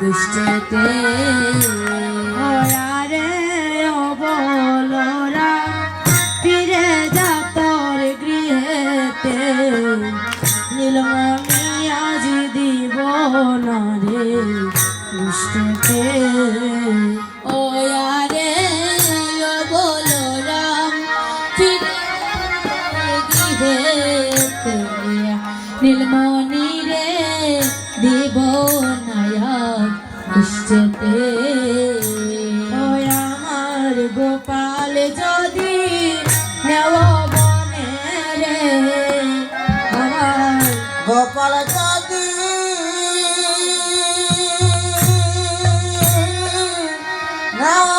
দুষ্টতে ওরা রে অবলরা ফিরে যা তোর গৃহেতে। নীলমণি দিব না রে দুষ্টতে। ওরা রে অবলরা ফিরে গৃহেতে। নীলমণি রে দিব যেতে। ওই আমার গোপাল যদি নেও গোপাল যদি নেও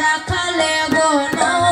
রাখালে গো না।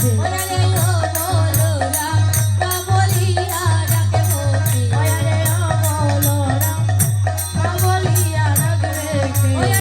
Thank you.